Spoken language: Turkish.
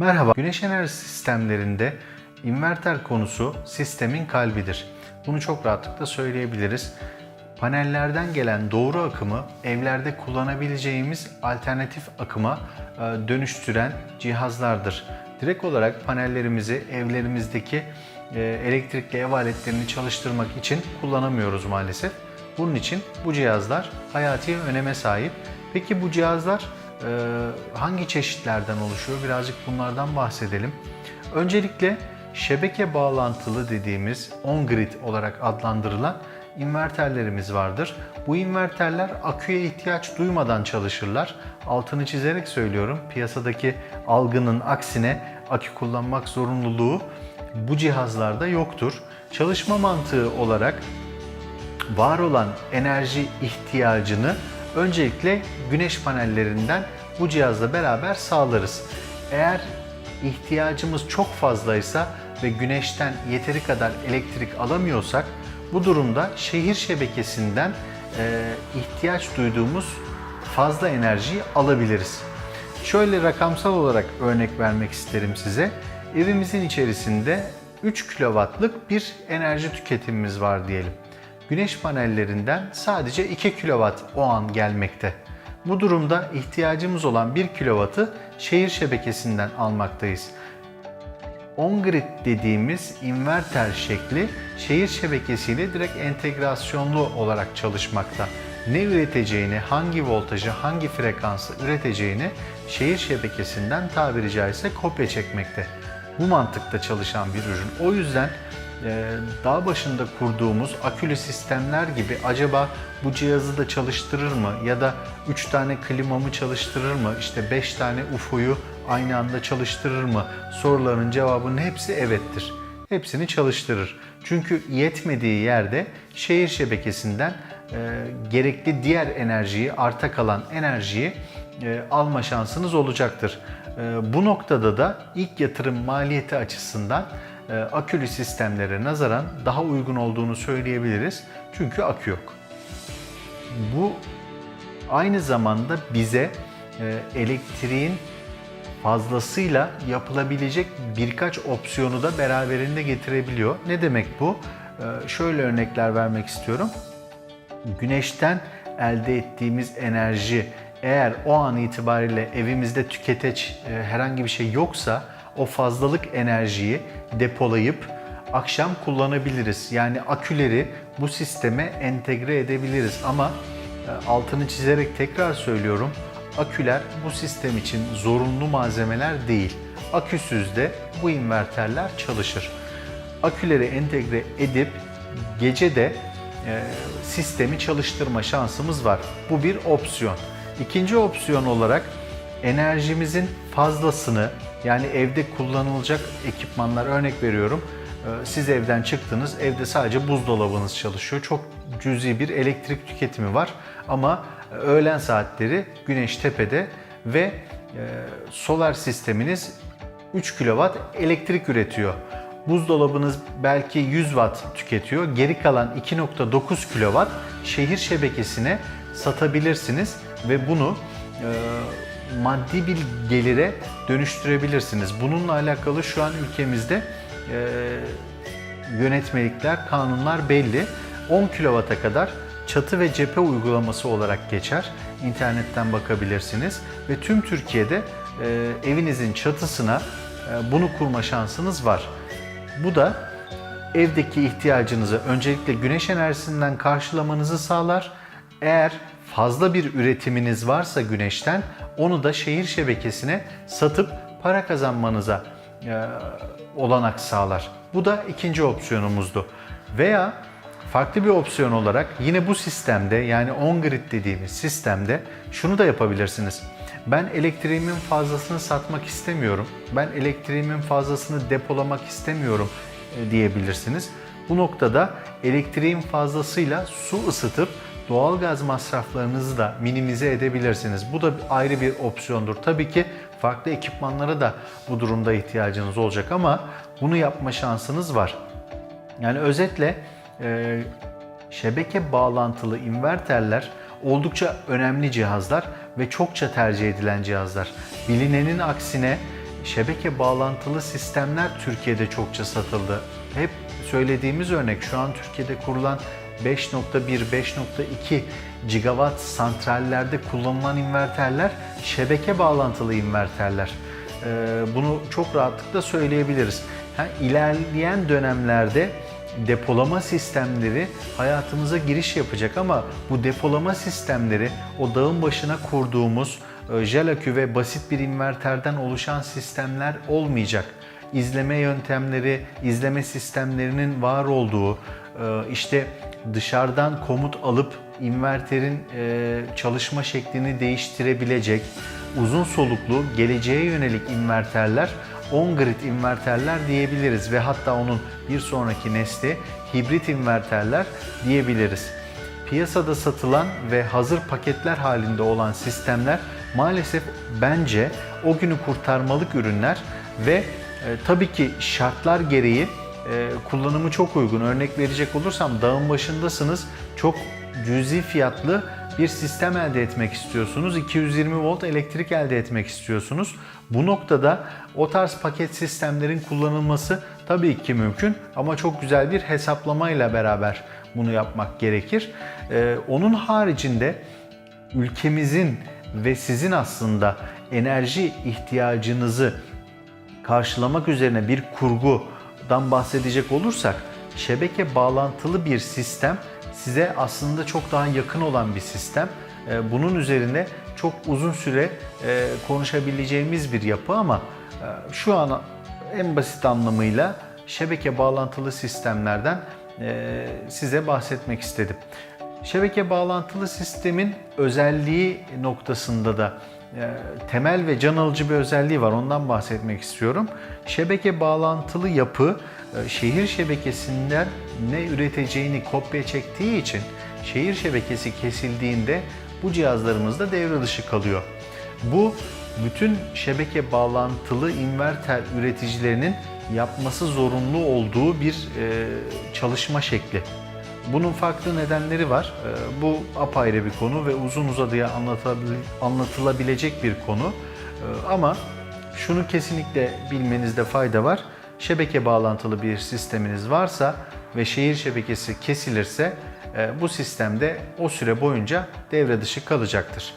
Merhaba. Güneş enerji sistemlerinde inverter konusu sistemin kalbidir. Bunu çok rahatlıkla söyleyebiliriz. Panellerden gelen doğru akımı evlerde kullanabileceğimiz alternatif akıma e, dönüştüren cihazlardır. Direkt olarak panellerimizi evlerimizdeki e, elektrikli ev aletlerini çalıştırmak için kullanamıyoruz maalesef. Bunun için bu cihazlar hayati öneme sahip. Peki bu cihazlar hangi çeşitlerden oluşuyor? Birazcık bunlardan bahsedelim. Öncelikle şebeke bağlantılı dediğimiz on-grid olarak adlandırılan inverterlerimiz vardır. Bu inverterler aküye ihtiyaç duymadan çalışırlar. Altını çizerek söylüyorum. Piyasadaki algının aksine akü kullanmak zorunluluğu bu cihazlarda yoktur. Çalışma mantığı olarak var olan enerji ihtiyacını öncelikle güneş panellerinden bu cihazla beraber sağlarız. Eğer ihtiyacımız çok fazlaysa ve güneşten yeteri kadar elektrik alamıyorsak bu durumda şehir şebekesinden e, ihtiyaç duyduğumuz fazla enerjiyi alabiliriz. Şöyle rakamsal olarak örnek vermek isterim size. Evimizin içerisinde 3 kW'lık bir enerji tüketimimiz var diyelim. Güneş panellerinden sadece 2 kW o an gelmekte. Bu durumda ihtiyacımız olan 1 kW'ı şehir şebekesinden almaktayız. On-grid dediğimiz inverter şekli şehir şebekesiyle direkt entegrasyonlu olarak çalışmakta. Ne üreteceğini, hangi voltajı, hangi frekansı üreteceğini şehir şebekesinden tabiri caizse kopya çekmekte. Bu mantıkta çalışan bir ürün. O yüzden e, dağ başında kurduğumuz akülü sistemler gibi acaba bu cihazı da çalıştırır mı ya da 3 tane klimamı çalıştırır mı işte 5 tane UFO'yu aynı anda çalıştırır mı soruların cevabının hepsi evettir. Hepsini çalıştırır. Çünkü yetmediği yerde şehir şebekesinden e, gerekli diğer enerjiyi, arta kalan enerjiyi e, alma şansınız olacaktır. E, bu noktada da ilk yatırım maliyeti açısından akülü sistemlere nazaran daha uygun olduğunu söyleyebiliriz. Çünkü akü yok. Bu aynı zamanda bize e, elektriğin fazlasıyla yapılabilecek birkaç opsiyonu da beraberinde getirebiliyor. Ne demek bu? E, şöyle örnekler vermek istiyorum. Güneşten elde ettiğimiz enerji eğer o an itibariyle evimizde tüketeç e, herhangi bir şey yoksa o fazlalık enerjiyi depolayıp akşam kullanabiliriz. Yani aküleri bu sisteme entegre edebiliriz ama e, altını çizerek tekrar söylüyorum. Aküler bu sistem için zorunlu malzemeler değil. Aküsüz de bu inverterler çalışır. Aküleri entegre edip gece de e, sistemi çalıştırma şansımız var. Bu bir opsiyon. İkinci opsiyon olarak enerjimizin fazlasını yani evde kullanılacak ekipmanlar örnek veriyorum. e, Siz evden çıktınız, evde sadece buzdolabınız çalışıyor. Çok cüzi bir elektrik tüketimi var ama öğlen saatleri güneş tepede ve e, solar sisteminiz 3 kW elektrik üretiyor. Buzdolabınız belki 100 Watt tüketiyor. Geri kalan 2.9 kW şehir şebekesine satabilirsiniz ve bunu e, maddi bir gelire dönüştürebilirsiniz. Bununla alakalı şu an ülkemizde e, yönetmelikler, kanunlar belli. 10 kW'a kadar çatı ve cephe uygulaması olarak geçer. İnternetten bakabilirsiniz ve tüm Türkiye'de e, evinizin çatısına e, bunu kurma şansınız var. Bu da evdeki ihtiyacınızı öncelikle güneş enerjisinden karşılamanızı sağlar. Eğer fazla bir üretiminiz varsa güneşten onu da şehir şebekesine satıp para kazanmanıza e, olanak sağlar. Bu da ikinci opsiyonumuzdu. Veya farklı bir opsiyon olarak yine bu sistemde yani on-grid dediğimiz sistemde şunu da yapabilirsiniz. Ben elektriğimin fazlasını satmak istemiyorum. Ben elektriğimin fazlasını depolamak istemiyorum e, diyebilirsiniz. Bu noktada elektriğin fazlasıyla su ısıtıp doğalgaz masraflarınızı da minimize edebilirsiniz. Bu da ayrı bir opsiyondur. Tabii ki farklı ekipmanlara da bu durumda ihtiyacınız olacak ama bunu yapma şansınız var. Yani özetle e, şebeke bağlantılı inverterler oldukça önemli cihazlar ve çokça tercih edilen cihazlar. Bilinenin aksine şebeke bağlantılı sistemler Türkiye'de çokça satıldı. Hep söylediğimiz örnek şu an Türkiye'de kurulan 5.1, 5.2 gigawatt santrallerde kullanılan inverterler şebeke bağlantılı inverterler. Ee, Bunu çok rahatlıkla söyleyebiliriz. Ha, ilerleyen dönemlerde depolama sistemleri hayatımıza giriş yapacak ama bu depolama sistemleri o dağın başına kurduğumuz e, jel akü ve basit bir inverterden oluşan sistemler olmayacak. İzleme yöntemleri, izleme sistemlerinin var olduğu, e, işte dışarıdan komut alıp inverterin e, çalışma şeklini değiştirebilecek uzun soluklu geleceğe yönelik inverterler on-grid inverterler diyebiliriz ve hatta onun bir sonraki nesli hibrit inverterler diyebiliriz. Piyasada satılan ve hazır paketler halinde olan sistemler maalesef bence o günü kurtarmalık ürünler ve e, tabii ki şartlar gereği e, kullanımı çok uygun. Örnek verecek olursam dağın başındasınız. Çok cüzi fiyatlı bir sistem elde etmek istiyorsunuz. 220 volt elektrik elde etmek istiyorsunuz. Bu noktada o tarz paket sistemlerin kullanılması tabii ki mümkün ama çok güzel bir hesaplamayla beraber bunu yapmak gerekir. Ee, onun haricinde ülkemizin ve sizin aslında enerji ihtiyacınızı karşılamak üzerine bir kurgudan bahsedecek olursak şebeke bağlantılı bir sistem size aslında çok daha yakın olan bir sistem. Ee, Bunun üzerine çok uzun süre e, konuşabileceğimiz bir yapı ama e, şu an en basit anlamıyla şebeke bağlantılı sistemlerden e, size bahsetmek istedim. Şebeke bağlantılı sistemin özelliği noktasında da temel ve can alıcı bir özelliği var. Ondan bahsetmek istiyorum. Şebeke bağlantılı yapı e, şehir şebekesinden ne üreteceğini kopya çektiği için şehir şebekesi kesildiğinde bu cihazlarımız da devre dışı kalıyor. Bu bütün şebeke bağlantılı inverter üreticilerinin yapması zorunlu olduğu bir e, çalışma şekli. Bunun farklı nedenleri var. Ee, Bu apayrı bir konu ve uzun uzadıya anlatılabilecek bir konu. Ee, Ama şunu kesinlikle bilmenizde fayda var. Şebeke bağlantılı bir sisteminiz varsa ve şehir şebekesi kesilirse e, bu sistemde o süre boyunca devre dışı kalacaktır.